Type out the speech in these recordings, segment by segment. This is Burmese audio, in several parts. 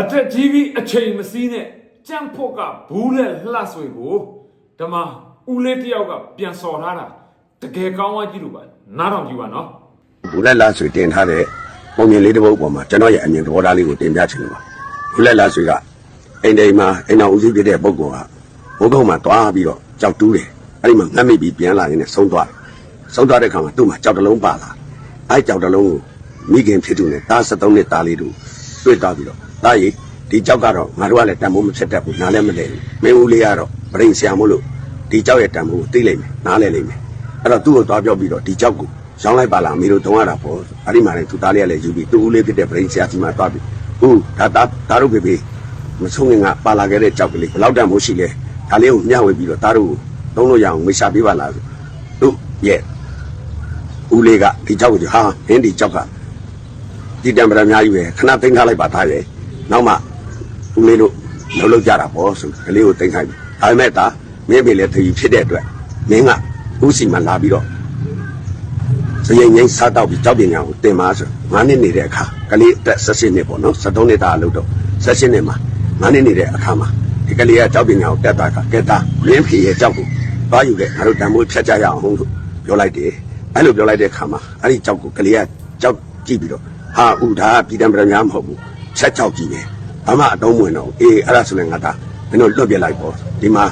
အတက်ကြီးပြီးအချိန်မစည်းနဲ့ကြံ့ဖို့ကဘူးလက်လှဆွေကိုဓမ္မဦးလေးတယောက်ကပြန်စော်ထားတာတကယ်ကောင်းသွားကြည့်လို့ပါနားထောင်ကြည့်ပါနော်ဘူးလက်လာဆွေတင်ထားတဲ့ပုံမြင်လေးတစ်ပုဒ်ပေါ်မှာကျွန်တော်ရဲ့အမြင်သဘောထားလေးကိုတင်ပြချင်တယ်ပါဘူးလက်လာဆွေကအိမ်တိမ်မှာအိမ်တော်ဦးစီးဖြစ်တဲ့ပုဂ္ဂိုလ်ကဘုကုန်းမှာတွားပြီးတော့ကြောက်တူးတယ်အဲ့ဒီမှာငတ်မိပြီးပြန်လာရင်းနဲ့ဆုံးသွားတယ်ဆုံးသွားတဲ့ခါမှာသူ့မှာကြောက်တစ်လုံးပါလာအဲ့ကြောက်တစ်လုံးကိုမိခင်ဖြစ်သူနဲ့တား73နှစ်သားလေးတို့တွေ့သွားပြီးတော့ တားရီဒီကြောက်ကတော့ငါတို့ကလည်းတန်ဖိုးမဖြစ်တတ်ဘူးနားလည်းမလဲဘူးမင်းဦးလေးကတော့ပြိန်ဆရာမို့လို့ဒီကြောက်ရဲ့တန်ဖိုးကိုသိလိုက်မယ်နားလဲလိမ့်မယ်အဲ့တော့သူ့ကိုသွားပြောပြီးတော့ဒီကြောက်ကိုရောင်းလိုက်ပါလားအမေတို့တုံးရတာပေါ့အဲ့ဒီမှာလည်းသူသားလေးကလည်းယူပြီးသူ့ဦးလေးဖြစ်တဲ့ brain ဆရာကြီးမှာတွားပြီးဟုတ်ဒါသားသားတို့ဖေဖေမဆုံးခင်ကပါလာခဲ့တဲ့ကြောက်ကလေးဘယ်လောက်တန်မို့ရှိလဲဒါလေးကိုမျှဝေပြီးတော့သားတို့ကိုသုံးလို့ရအောင်ငွေရှာပေးပါလားဆိုသူ့ရဲ့ဦးလေးကဒီကြောက်ကိုဟာမင်းဒီကြောက်ကဒီတံပရာအများကြီးပဲခဏသိမ်းထားလိုက်ပါသားရဲ့ နောက်မှဦးလေးတို့လှုပ်လှုပ်ကြတာပေါ့ဆိုကလေးကိုသိမ်းခိုင်းပြီဒါပေမဲ့ဒါမင်းမေလည်းတည်ဖြစ်တဲ့အတွက်မင်းကဦးစီမှာလာပြီးတော့စရင်ငိမ့်စားတော့ပြီးကြောက်ပညာကိုတင်ပါဆို9နှစ်နေတဲ့အခါကလေးအသက်16နှစ်ပေါ့နော်73နှစ်သားအလုပ်တော့16နှစ်မှာ9နှစ်နေတဲ့အခါမှာဒီကလေးကကြောက်ပညာကိုတက်တာကကဲတာလင်းဖေရဲ့ကြောက်ကိုသွားယူတဲ့ငါတို့တန်ဖိုးဖြတ်ကြရအောင်လို့ပြောလိုက်တယ်အဲ့လိုပြောလိုက်တဲ့အခါမှာအဲ့ဒီကြောက်ကိုကလေးကကြောက်ကြည့်ပြီးတော့ဟာဥဒါကပြည်တံပရများမဟုတ်ဘူး ချက်ကြောက်ကြည့်ပဲဘာမှအတုံးမဝင်တော့ဘူးအေးအဲ့ဒါဆိုရင်ငါသားမင်းတို့လွတ်ပြလိုက်ပေါ့ဒီမှာ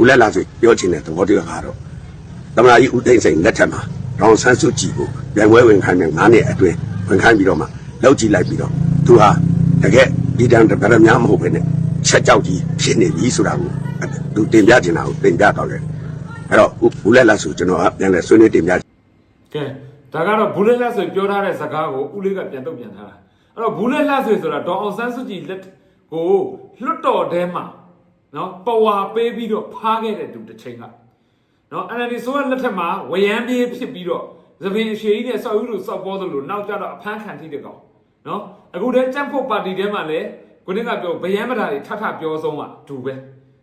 ဦးလက်လာဆိုပြောချင်တဲ့သဘောတရားကတော့သမလာကြီးဦးသိန်းစိန်လက်ထက်မှာဒေါန်ဆန်းစုကြည်ကိုပြန်ပွဲဝင်ခိုင်းတဲ့9နှစ်အတွင်းဝင်ခိုင်းပြီးတော့မှလောက်ကြည့်လိုက်ပြီးတော့သူဟာတကယ်ဒီတန်တပရများမဟုတ်ဘဲနဲ့ချက်ကြောက်ကြီးဖြစ်နေပြီဆိုတာကိုသူတင်ပြချင်တာကိုတင်ပြတော့တယ်အဲ့တော့ဦးလက်လက်ဆိုကျွန်တော်ကပြန်လဲဆွေးနွေးတင်ပြကဲဒါကတော့ဘူးလက်လက်ဆွေပြောထားတဲ့စကားကိုဦးလေးကပြန်တော့ပြန်ထားတာ အဲ့တော့ဘူးလက်လက်ဆွေဆိုတာဒေါအောင်ဆန်းစုကြည်လက်ကိုလွတ်တော်ထဲမှာနော်ပဝါပေးပြီးတော့ဖားခဲ့တဲ့သူတစ်ချိန်ကနော် NLD ဆိုရလက်ထက်မှာဝရမ်းပြေးဖြစ်ပြီးတော့သပင်အရှိကြီးနဲ့စောက်ယူလို့စောက်ပေါ်သလိုနောက်ကျတော့အဖမ်းခံထိတဲ့ကောင်နော်အခုတည်းကြက်ဖို့ပါတီထဲမှာလည်းခုနကပြောဗယံပဒါတွေထထပြောဆုံးอ่ะဒူပဲ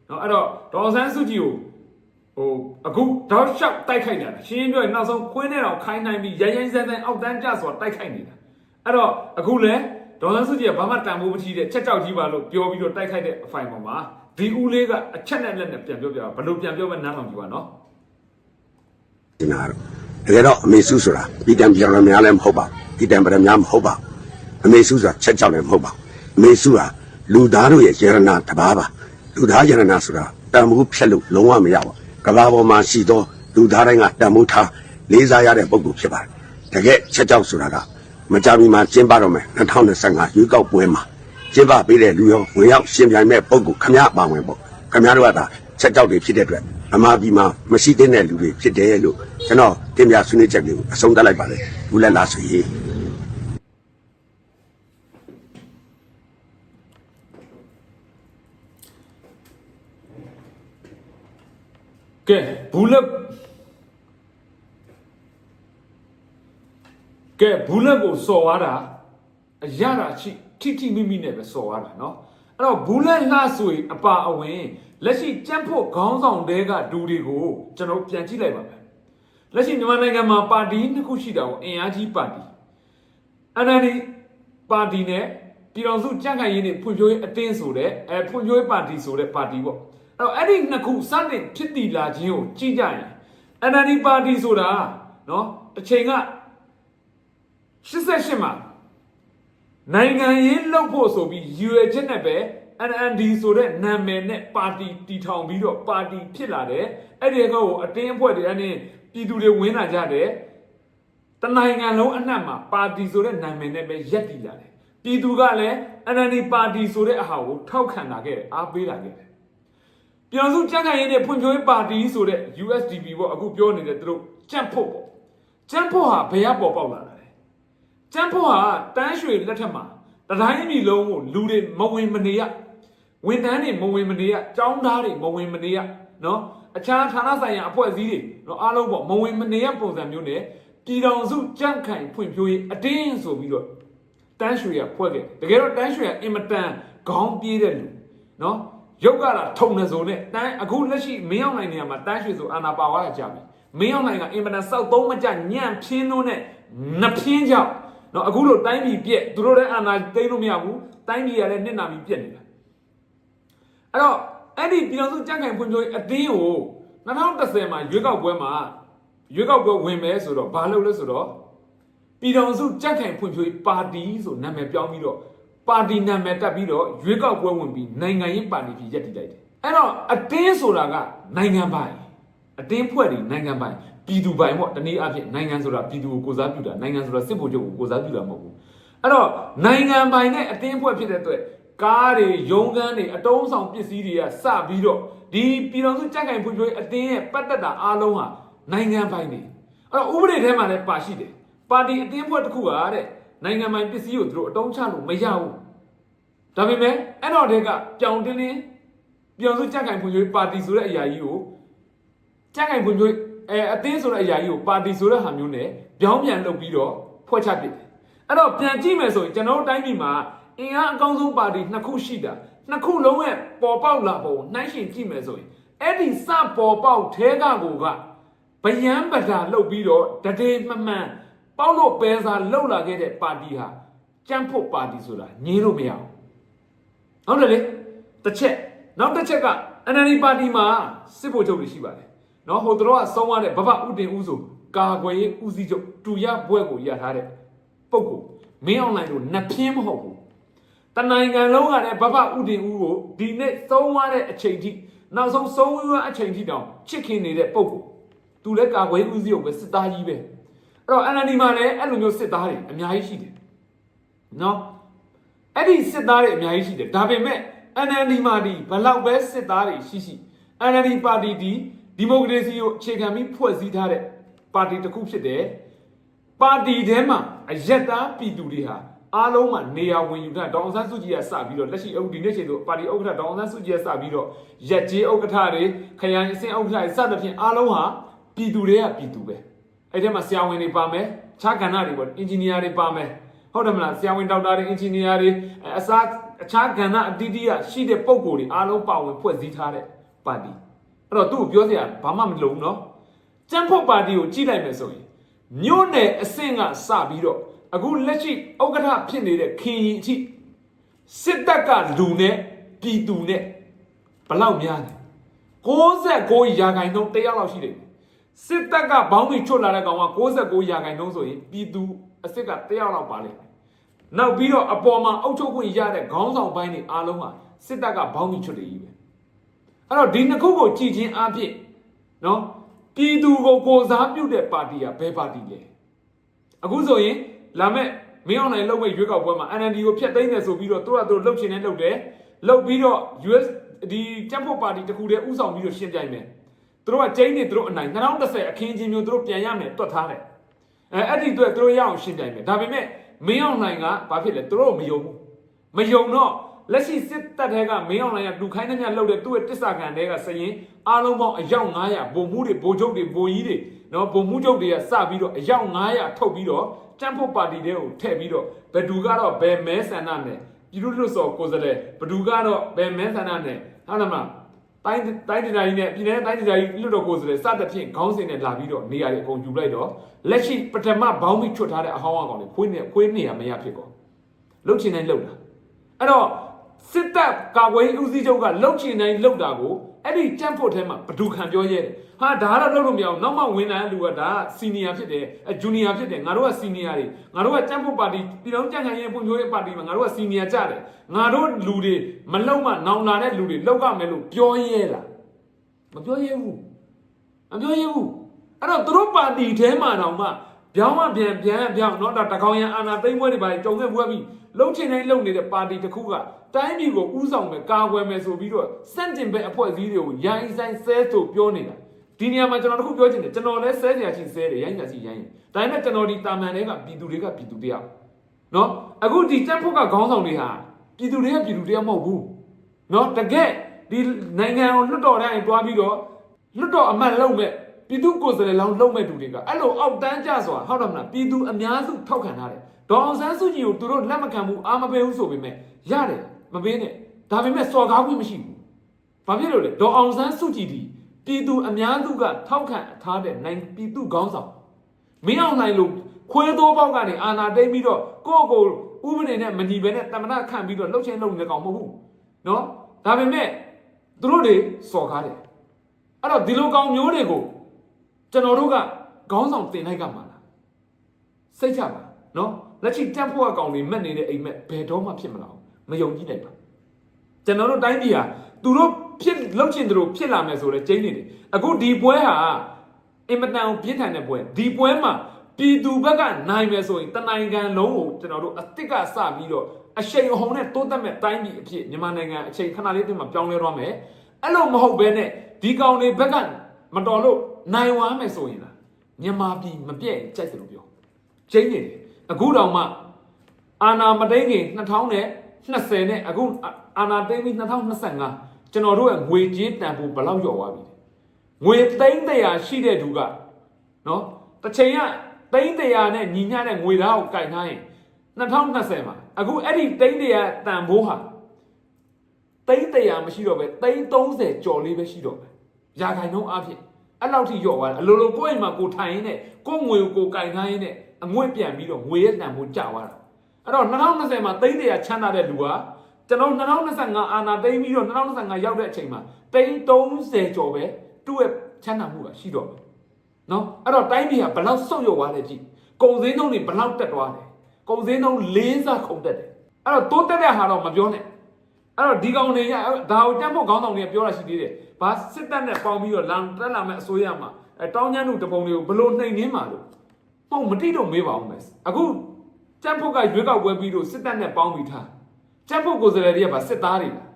နော်အဲ့တော့ဒေါအောင်ဆန်းစုကြည်ကိုဟိုအခုတောက်လျှောက်တိုက်ခိုက်နေတာရှင်းရှင်းပြောရင်နောက်ဆုံးခွင်းနဲ့တော့ခိုင်းနိုင်ပြီးရရင်စဲစဲအောက်တန်းကျဆိုတာတိုက်ခိုက်နေတာအဲ့တော့အခုလဲ ဒေါ်လန်စုကြည်ကဘာမှတန်ဖိုးမရှိတဲ့ချက်ကြောက်ကြီးပါလို့ပြောပြီးတော့တိုက်ခိုက်တဲ့အဖိုင်ပေါ်မှာဒီဦးလေးကအချက်နဲ့လက်နဲ့ပြန်ပြောပြဘယ်လိုပြန်ပြောမနားထောင်ကြည့်ပါနော်တင်တာတော့တကယ်တော့အမေစုဆိုတာဒီတံပြန်ရများလည်းမဟုတ်ပါဘူးဒီတံပရများမဟုတ်ပါဘူးအမေစုဆိုတာချက်ကြောက်လည်းမဟုတ်ပါဘူးအမေစုဟာလူသားတို့ရဲ့ယရနာတစ်ပါးပါလူသားယရနာဆိုတာတန်ဖိုးဖြတ်လို့လုံးဝမရပါဘူးကဘာပေါ်မှာရှိသောလူသားတိုင်းကတန်ဖိုးထားလေးစားရတဲ့ပုံကူဖြစ်ပါတယ်တကယ်ချက်ကြောက်ဆိုတာက မကြမီမှာကျင်းပတော့မယ်2025ရွေးကောက်ပွဲမှာကျင်းပပေးတဲ့လူရောဝင်ရောက်ရှင်ပြိုင်မဲ့ပုံကူခမရပါဝင်ပေါ့ခမရတို့ကဒါချက်ကြောက်တွေဖြစ်တဲ့အတွက်အမှားပြီးမှမရှိတဲ့လူတွေဖြစ်တယ်လို့ကျွန်တော်တင်ပြဆွေးနွေးချက်လေးကိုအဆုံးသတ်လိုက်ပါတယ်ဘူးလက်လာဆိုရေးကဲဘူးလက် ကဲဘူးလက်ကိုစော်သွားတာအရတာချိထိထိမိမိနဲ့ပဲစော်သွားတာเนาะအဲ့တော့ဘူးလက်လှဆိုရင်အပါအဝင်လက်ရှိကြက်ဖို့ခေါင်းဆောင်တဲကဒူတွေကိုကျွန်တော်ပြန်ကြည့်လိုက်ပါမယ်လက်ရှိမြန်မာနိုင်ငံမှာပါတီနှစ်ခုရှိတာကိုအင်အားကြီးပါတီ NLD ပါတီနဲ့ပြည်တော်စုကြံ့ခိုင်ရေးနဲ့ဖွံ့ဖြိုးရေးအတင်းဆိုတဲ့အဲဖွံ့ဖြိုးရေးပါတီဆိုတဲ့ပါတီပေါ့အဲ့တော့အဲ့ဒီနှစ်ခုစတင်ဖြစ်တည်လာခြင်းကိုကြည့်ကြရင် NLD ပါတီဆိုတာเนาะတစ်ချိန်က 88မှာနိုင်ငံရေးလှုပ်ဖို့ဆိုပြီးရည်ရွယ်ချက်နဲ့ပဲ NND ဆိုတဲ့နာမည်နဲ့ပါတီတည်ထောင်ပြီးတော့ပါတီဖြစ်လာတယ်အဲ့ဒီကောကိုအတင်းအဖွဲ့တွေအနေနဲ့ပြည်သူတွေဝင်လာကြတယ်တနိုင်ငံလုံးအနှံ့မှာပါတီဆိုတဲ့နာမည်နဲ့ပဲရက်တည်လာတယ်ပြည်သူကလည်း NLD ပါတီဆိုတဲ့အဟာကိုထောက်ခံလာခဲ့တယ်အားပေးလာခဲ့တယ်ပြည်တော်စုကြံ့ခိုင်ရေးနဲ့ဖွံ့ဖြိုးရေးပါတီဆိုတဲ့ USDP ပေါ့အခုပြောနေတဲ့သူတို့ကြံ့ဖို့ပေါ့ကြံ့ဖို့ဟာဘယ်ရပေါ်ပေါက်လာတာလဲ ကြံ့ဖို့ဟာတန်းရွှေလက်ထက်မှာတတိုင်းပြည်လုံးကိုလူတွေမဝင်မနေရဝန်ထမ်းတွေမဝင်မနေရចောင်းသားတွေမဝင်မနေရနော်အခြားဌာနဆိုင်ရာအဖွဲ့အစည်းတွေနော်အားလုံးပေါ့မဝင်မနေရပုံစံမျိုးနဲ့ပြည်တော်စုကြန့်ခိုင်ဖွံ့ဖြိုးရေးအတင်းဆိုပြီးတော့တန်းရွှေရဖွဲ့ခဲ့တကယ်တော့တန်းရွှေကအင်မတန်ခေါင်းပြေးတဲ့လူနော်ရုပ်ကလာထုံနေဆိုနဲ့တန်းအခုလက်ရှိမင်းအောင်နိုင်နေရာမှာတန်းရွှေဆိုအာနာပါဝါလာကြပြီမင်းအောင်နိုင်ကအင်မတန်စောက်သုံးမကြညံ့ဖြင်းလို့နဲ့နှဖြင်းကြောင့် နော်အခုလို့တိုင်းပြည်ပြက်သူတို့လည်းအာဏာသိမ်းလို့မရဘူးတိုင်းပြည်ကလည်းနှစ်နာပြီးပြက်နေတာအဲ့တော့အဲ့ဒီပြည်တော်စုကြံ့ခိုင်ဖွံ့ဖြိုးရေးအတင်းကို2010မှာရွေးကောက်ပွဲမှာရွေးကောက်ပွဲဝင်မယ်ဆိုတော့ဘာလုပ်လဲဆိုတော့ပြည်တော်စုကြံ့ခိုင်ဖွံ့ဖြိုးရေးပါတီဆိုနာမည်ပြောင်းပြီးတော့ပါတီနာမည်တက်ပြီးတော့ရွေးကောက်ပွဲဝင်ပြီးနိုင်ငံရေးပါတီဖြစ်ရပ်တည်လိုက်တယ်အဲ့တော့အတင်းဆိုတာကနိုင်ငံပိုင်အတင်းဖွဲ့တွေနိုင်ငံပိုင် ပြည်သူပိုင်ပေါ့တနည်းအားဖြင့်နိုင်ငံဆိုတာပြည်သူကိုကိုယ်စားပြုတာနိုင်ငံဆိုတာစစ်ဗိုလ်ချုပ်ကိုကိုယ်စားပြုတာမဟုတ်ဘူးအဲ့တော့နိုင်ငံပိုင်နဲ့အတင်းဖွဲ့ဖြစ်တဲ့အတွက်ကားတွေရုံးခန်းတွေအတုံးဆောင်ပစ္စည်းတွေကစပြီးတော့ဒီပြည်တော်စုကြက်ကြိုင်ဖွံ့ဖြိုးရေးအတင်းရဲ့ပတ်သက်တာအားလုံးဟာနိုင်ငံပိုင်နေအဲ့တော့ဥပဒေထဲမှာလည်းပါရှိတယ်ပါတီအတင်းဖွဲ့တစ်ခုကတဲ့နိုင်ငံပိုင်ပစ္စည်းကိုသူတို့အတုံးချလို့မရဘူးဒါပေမဲ့အဲ့တော့တည်းကပြောင်တင်းတင်းပြည်တော်စုကြက်ကြိုင်ဖွံ့ဖြိုးရေးပါတီဆိုတဲ့အရာကြီးကိုကြက်ကြိုင်ဖွံ့ဖြိုး အဲအသင်းဆိုတဲ့အရာကြီးကိုပါတီဆိုတဲ့ဟာမျိုးနဲ့ပြောင်းပြန်လုပ်ပြီးတော့ဖွဲ့ချပစ်တယ်အဲ့တော့ပြန်ကြည့်မယ်ဆိုရင်ကျွန်တော်တို့တိုင်းပြည်မှာအင်အားအကောင်းဆုံးပါတီနှစ်ခုရှိတာနှစ်ခုလုံးရဲ့ပေါ်ပေါက်လာပုံနှိုင်းရှင်ကြည့်မယ်ဆိုရင်အဲ့ဒီစပေါ်ပေါက်သေးကကိုကဗယံပဒါလှုပ်ပြီးတော့တတေမှန်မှန်ပေါက်လို့ပဲစားလှုပ်လာခဲ့တဲ့ပါတီဟာကြမ်းဖို့ပါတီဆိုတာညင်းလို့မရဘူးဟုတ်တယ်လေတစ်ချက်နောက်တစ်ချက်က NLD ပါတီမှာစစ်ဗိုလ်ချုပ်တွေရှိပါတယ် နော်ဟိုတို့ကဆုံးသွားတဲ့ဘဘဥတင်ဦးဆိုကာကွယ်ရေးဦးစီးချုပ်တူရဘွဲ့ကိုရထားတဲ့ပုံကိုမင်းအွန်လိုင်းတို့နှစ်ပြင်းမဟုတ်ဘူးတနိုင်ငံလုံးကလည်းဘဘဥတင်ဦးကိုဒီနေ့သုံးသွားတဲ့အချိန်ထိနောက်ဆုံးဆုံးဝေးအချိန်ထိတောင်ချစ်ခင်နေတဲ့ပုံကိုသူလည်းကာကွယ်ရေးဦးစီးချုပ်ပဲစစ်သားကြီးပဲအဲ့တော့ NLD မှာလည်းအဲ့လိုမျိုးစစ်သားတွေအများကြီးရှိတယ်နော်အဲ့ဒီစစ်သားတွေအများကြီးရှိတယ်ဒါပေမဲ့ NLD ပါတီဘလောက်ပဲစစ်သားတွေရှိရှိ NLD ပါတီဒီ ဒီမိုကရေစီကိုအခြေခံပြီးဖွဲ့စည်းထားတဲ့ပါတီတစ်ခုဖြစ်တယ်ပါတီထဲမှာအယက်သားပြည်သူတွေဟာအားလုံးမှာနေရာဝင်ယူထားဒေါအောင်ဆန်းစုကြည်ကစပြီးတော့လက်ရှိအုပ်ဒီနေ့ချိန်တို့ပါတီဥက္ကဋ္ဌဒေါအောင်ဆန်းစုကြည်ကစပြီးတော့ရက်ကျေးဥက္ကဋ္ဌတွေခရိုင်အဆင့်ဥက္ကဋ္ဌတွေစသဖြင့်အားလုံးဟာပြည်သူတွေကပြည်သူပဲအဲ့ဒီမှာဆရာဝန်တွေပါမယ်ခြားကဏ္ဍတွေပေါ့အင်ဂျင်နီယာတွေပါမယ်ဟုတ်တယ်မလားဆရာဝန်ဒေါက်တာတွေအင်ဂျင်နီယာတွေအဲအစားအခြားကဏ္ဍအတီးတီးကရှိတဲ့ပုံကိုယ်တွေအားလုံးပါဝင်ဖွဲ့စည်းထားတဲ့ပါတီ အဲ့တော့သူ့ကိုပြောစရာဘာမှမလိုဘူးเนาะကျန်းဖို့ပါတီကိုကြည့်လိုက်မယ်ဆိုရင်မြို့နယ်အဆင့်ကစပြီးတော့အခုလက်ရှိဥက္ကဋ္ဌဖြစ်နေတဲ့ခင်ရင်အထိစစ်တပ်ကလူနဲ့ပြည်သူနဲ့ဘယ်လောက်များလဲ69ရာခိုင်နှုန်းတယောက်လောက်ရှိတယ်စစ်တပ်ကဘောင်းမီချွတ်လာတဲ့ကောင်က69ရာခိုင်နှုန်းဆိုရင်ပြည်သူအစ်စ်ကတယောက်လောက်ပါလိမ့်မယ်နောက်ပြီးတော့အပေါ်မှာအုပ်ချုပ်ခွင့်ရတဲ့ခေါင်းဆောင်ပိုင်းတွေအားလုံးဟာစစ်တပ်ကဘောင်းမီချွတ်တယ်ကြီးပဲ အဲ့တော့ဒီနှစ်ခုကိုကြည်ချင်းအဖြစ်နော်ပြည်သူကိုကိုစားပြုတဲ့ပါတီကဘယ်ပါတီလဲအခုဆိုရင်လာမဲ့မင်းအောင်နိုင်လုံမဲ့ရွေးကောက်ပွဲမှာ NLD ကိုဖျက်သိမ်းတယ်ဆိုပြီးတော့သူကသူလှုပ်ချင်တယ်လှုပ်တယ်လှုပ်ပြီးတော့ US ဒီကြက်ဖို့ပါတီတခုတည်းဥဆောင်ပြီးတော့ရှင်းပြိုင်မယ်သူတို့ကကျင်းနေသူတို့အနိုင်2010အခင်းချင်းမျိုးသူတို့ပြန်ရမယ်တွတ်ထားတယ်အဲအဲ့ဒီအတွက်သူတို့ရအောင်ရှင်းပြိုင်မယ်ဒါပေမဲ့မင်းအောင်နိုင်ကဘာဖြစ်လဲသူတို့မယုံဘူးမယုံတော့ လက်ရှိစစ်တပ်ထဲကမင်းအောင်နိုင်ကလူခိုင်းတဲ့မြတ်လှုပ်တဲ့သူ့ရဲ့တစ္ဆာခံတွေကစရင်အားလုံးပေါင်းအယောက်900ဗိုလ်မှူးတွေဗိုလ်ချုပ်တွေဗိုလ်ကြီးတွေနော်ဗိုလ်မှူးချုပ်တွေကစပြီးတော့အယောက်900ထုတ်ပြီးတော့တမ်ဖို့ပါတီတွေကိုထည့်ပြီးတော့ဘယ်သူကတော့ဘယ်မဲဆန္ဒနဲ့ပြည်သူ့လွှတ်တော်ကိုယ်စားလှယ်ဘယ်သူကတော့ဘယ်မဲဆန္ဒနဲ့ဟုတ်လားမလားတိုင်းတိုင်းဒေသကြီးနဲ့ပြည်내တိုင်းဒေသကြီးလွှတ်တော်ကိုယ်စားလှယ်စသဖြင့်ခေါင်းစဉ်နဲ့လာပြီးတော့နေရာတွေအကုန်ယူလိုက်တော့လက်ရှိပထမဘောင်းမိချွတ်ထားတဲ့အဟောင်းအကောင်တွေခွေးနေခွေးနေရမရဖြစ်ကုန်လှုပ်ချင်တိုင်းလှုပ်တာအဲ့တော့ စစ်တပ်ကာကွယ်ရေးဦးစီးချုပ်ကလှုပ်ချင်တိုင်းလှုပ်တာကိုအဲ့ဒီကြံ့ဖို့ထဲမှာဘဒူခံပြောရဲတယ်ဟာဒါကတော့လှုပ်လို့မရအောင်နောက်မှဝင်လာတဲ့လူကဒါကစီနီယာဖြစ်တယ်အဂျူနီယာဖြစ်တယ်ငါတို့ကစီနီယာတွေငါတို့ကကြံ့ဖို့ပါတီပြည်တော်ကြံ့ခိုင်ရေးဖွံ့ဖြိုးရေးပါတီမှာငါတို့ကစီနီယာကြတယ်ငါတို့လူတွေမလှုပ်မှနောင်လာတဲ့လူတွေလှုပ်ရမယ်လို့ပြောရဲလားမပြောရဲဘူးမပြောရဲဘူးအဲ့တော့သူတို့ပါတီထဲမှာတောင်မှပြောင်းမပြန်ပြန်ပြောင်းတော့ဒါတကောင်ရန်အာနာသိမ့်ပွဲတွေပါကြုံခဲ့ဘူးပြီ လှုပ်ချင်တိုင်းလှုပ်နေတဲ့ပါတီတစ်ခုကတိုင်းပြည်ကိုဥဆောင်မယ်ကာကွယ်မယ်ဆိုပြီးတော့စန့်ကျင်ဘက်အဖွဲ့အစည်းတွေကိုရိုင်းဆိုင်ဆဲဆိုပြောနေတာဒီနေရာမှာကျွန်တော်တို့ခုပြောချင်တယ်ကျွန်တော်လည်းဆဲစရာချင်းဆဲတယ်ရိုင်းစရာချင်းရိုင်းဒါပေမဲ့ကျွန်တော်ဒီတာမန်တွေကပြည်သူတွေကပြည်သူတယောက်နော်အခုဒီတက်ဖို့ကခေါင်းဆောင်တွေဟာပြည်သူတွေကပြည်သူတယောက်မဟုတ်ဘူးနော်တကယ်ဒီနိုင်ငံကိုလွတ်တော်တိုင်းတွားပြီးတော့လွတ်တော်အမတ်လုံးမဲ့ပြည်သူကိုယ်စားလှယ်လောင်းလုံးမဲ့သူတွေကအဲ့လိုအောက်တန်းကြစွာဟုတ်တယ်မလားပြည်သူအများစုထောက်ခံထားတယ် ဒေါအောင်ဆန်းစုကြည်ကိုသူတို့လက်မခံဘူးအာမပေးဘူးဆိုပေမဲ့ရတယ်မပေးနဲ့ဒါပေမဲ့စော်ကားခွင့်မရှိဘူးဘာဖြစ်လို့လဲဒေါအောင်ဆန်းစုကြည်ဒီပြည်သူအများစုကထောက်ခံထားတဲ့နိုင်ပြည်သူခေါင်းဆောင်မင်းအောင်နိုင်လို့ခွေးသောပေါက်ကနေအာနာတိတ်ပြီးတော့ကိုယ့်ကိုယ်ဥပဒေနဲ့မညီဘဲနဲ့တမနာခံပြီးတော့လှုပ်ချင်းလှုပ်နေတဲ့ကောင်မဟုတ်ဘူးနော်ဒါပေမဲ့သူတို့တွေစော်ကားတယ်အဲ့တော့ဒီလိုကောင်မျိုးတွေကိုကျွန်တော်တို့ကခေါင်းဆောင်တင်လိုက်ကမှာလားစိတ်ချပါနော် လက်ရှိတက်ဖို့အကောင်တွေမက်နေတဲ့အိမ်မက်ဘယ်တော့မှဖြစ်မလာဘူးမယုံကြည်နိုင်ပါကျွန်တော်တို့တိုင်းပြည်ဟာသူတို့ဖြစ်လှုပ်ချင်သူတို့ဖြစ်လာမယ်ဆိုတော့ကျင်းနေတယ်အခုဒီပွဲဟာအင်မတန်ပြင်းထန်တဲ့ပွဲဒီပွဲမှာပြည်သူဘက်ကနိုင်မယ်ဆိုရင်တနိုင်ငံလုံးကိုကျွန်တော်တို့အစ်စ်ကစပြီးတော့အရှိန်အဟုန်နဲ့တိုးတက်မဲ့တိုင်းပြည်အဖြစ်မြန်မာနိုင်ငံအချိန်ခဏလေးတည်းမှာပြောင်းလဲသွားမယ်အဲ့လိုမဟုတ်ဘဲနဲ့ဒီကောင်တွေဘက်ကမတော်လို့နိုင်ဝမ်းမယ်ဆိုရင်လားမြန်မာပြည်မပြည့်ကြိုက်တယ်လို့ပြောကျင်းနေတယ် အခုတောင်မှအာနာမတိန်ခင်2020နဲ့အခုအာနာတိန်ပြီး2025ကျွန်တော်တို့ရဲ့ငွေကြေးတန်ဖိုးဘယ်လောက်လျော့သွားပြီလဲငွေသိန်းတရာရှိတဲ့သူကနော်တစ်ချိန်ကသိန်းတရာနဲ့ညီမျှတဲ့ငွေသားကိုကင်ထားရင်2020မှာအခုအဲ့ဒီသိန်းတရာတန်ဖိုးဟာသိန်းတရာမရှိတော့ပဲသိန်း30ကျော်လေးပဲရှိတော့ပဲရာခိုင်နှုန်းအဖြစ်အဲ့လောက်ထိလျော့သွားတယ်အလိုလိုကိုယ့်အိမ်မှာကိုထိုင်ရင်းနဲ့ကိုယ့်ငွေကိုကိုကင်ထားရင်းနဲ့ အငွေ့ပြန်ပြီးတော့ငွေရဲ့တန်ဖိုးကျသွားတာအဲ့တော့2020မှာသိန်းတရာချမ်းသာတဲ့လူကကျွန်တော်2025အာနာသိန်းပြီးတော့2025ရောက်တဲ့အချိန်မှာသိန်း30ကျော်ပဲသူ့ရဲ့ချမ်းသာမှုကရှိတော့မယ်နော်အဲ့တော့တိုင်းပြည်ကဘယ်လောက်ဆုတ်ယုတ်သွားလဲကြည့်ကုန်စည်နှုန်းတွေဘယ်လောက်တက်သွားလဲကုန်စည်နှုန်း၄ဆခုန်တက်တယ်အဲ့တော့တိုးတက်တဲ့ဟာတော့မပြောနဲ့အဲ့တော့ဒီကောင်တွေရဒါကိုတက်ဖို့ခေါင်းဆောင်တွေကပြောတာရှိသေးတယ်ဘာစစ်တပ်နဲ့ပေါင်းပြီးတော့လမ်းတက်လာမဲ့အစိုးရမှာအဲတောင်းကျမ်းသူတပုံတွေကိုဘလို့နှိမ်နှင်းမှာလို့မ ဟုတ်မတိတော့မေးပါအောင်မယ်အခုကျန်းဖို့ကရွေးကောက်ပွဲပြီးတော့စစ်တပ်နဲ့ပေါင်းပြီးထားကျန်းဖို့ကိုယ်စားလှယ်တွေကပါစစ်သားတွေလား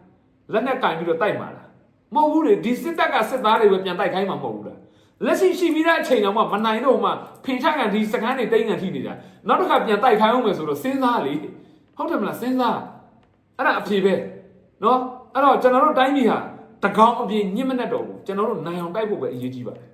လက်နဲ့ကင်ပြီးတော့တိုက်မှာလားမဟုတ်ဘူးလေဒီစစ်တပ်ကစစ်သားတွေပဲပြန်တိုက်ခိုင်းမှာမဟုတ်ဘူးလားလက်ရှိရှိပြီးတဲ့အချိန်တော့မှမနိုင်တော့မှဖင်ချကန်ဒီစကန်းတွေတိတ်ငံထိနေတာနောက်တစ်ခါပြန်တိုက်ခိုင်းအောင်မယ်ဆိုတော့စဉ်းစားလေဟုတ်တယ်မလားစဉ်းစားအဲ့ဒါအဖြေပဲနော်အဲ့တော့ကျွန်တော်တို့တိုင်းပြည်ဟာတကောင်အပြင်ညစ်မနဲ့တော့ဘူးကျွန်တော်တို့နိုင်အောင်တိုက်ဖို့ပဲအရေးကြီးပါတယ်